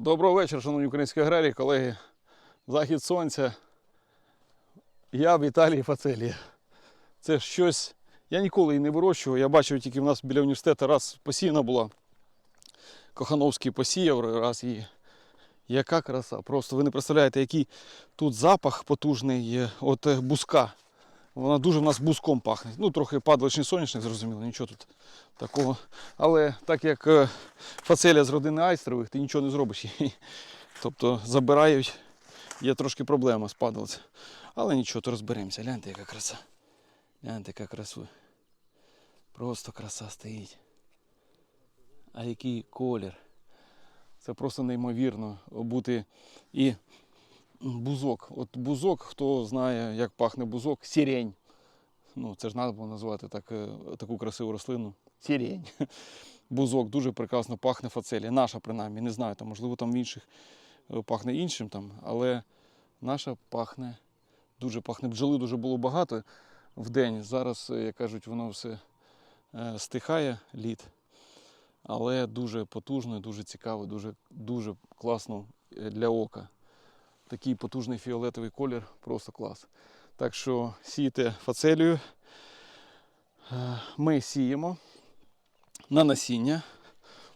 Доброго вечора, шановні українські аграрії, колеги. Захід сонця. Я Віталій Фацелія. Це щось. Я ніколи її не вирощував. Я бачив тільки в нас біля університету раз посіяна була. Кохановський посіяв раз її. Яка краса. Просто ви не представляєте, який тут запах потужний от е, буска. Вона дуже в нас буском пахне. Ну, трохи падаличний соняшник, зрозуміло, нічого тут такого. Але так як е, фацелія з родини айстрових, ти нічого не зробиш. Тобто забирають, є трошки проблема з падалицем. Але нічого, то розберемося. Гляньте, яка краса. Гляньте, яка красу. Просто краса стоїть. А який колір. Це просто неймовірно бути і бузок. От бузок, хто знає, як пахне бузок, сірень. Ну, це ж треба було назвати так, е, таку красиву рослину. Сірень. Бузок дуже прекрасно пахне фацелія. Наша принаймні, не знаю, там, можливо, там в інших е, пахне іншим, там, але наша пахне, дуже пахне. Бджоли дуже було багато в день. Зараз, е, як кажуть, воно все стихає лід. Але дуже потужно, дуже цікаво, дуже, дуже класно для ока. Такий потужний фіолетовий колір, просто клас. Так що сійте фацелію. Е, Ми сіємо на насіння.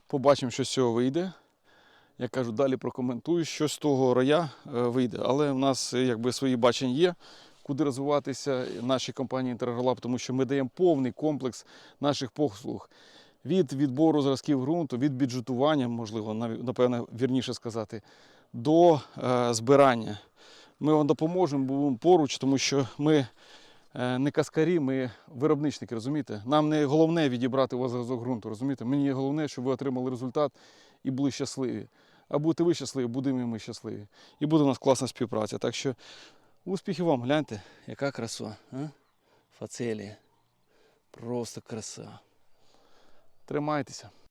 Побачимо, що з цього вийде. Я кажу, далі прокоментую, що з того роя е, вийде. Але в нас е, якби свої бачення є, куди розвиватися нашій компанії Інтергролаб, тому що ми даємо повний комплекс наших послуг. Від відбору зразків ґрунту, від бюджетування, можливо, напевно, вірніше сказати, до е, збирання. Ми вам допоможемо, будемо поруч, тому що ми е, не каскарі, ми виробничники, розумієте? Нам не головне відібрати у вас зразок ґрунту, розумієте? Мені головне, щоб ви отримали результат і були щасливі. А будете ви щасливі, будемо і ми щасливі. І буде у нас класна співпраця. Так що успіхів вам, гляньте, яка краса. А? Фацелія. Просто краса. Тримайтеся.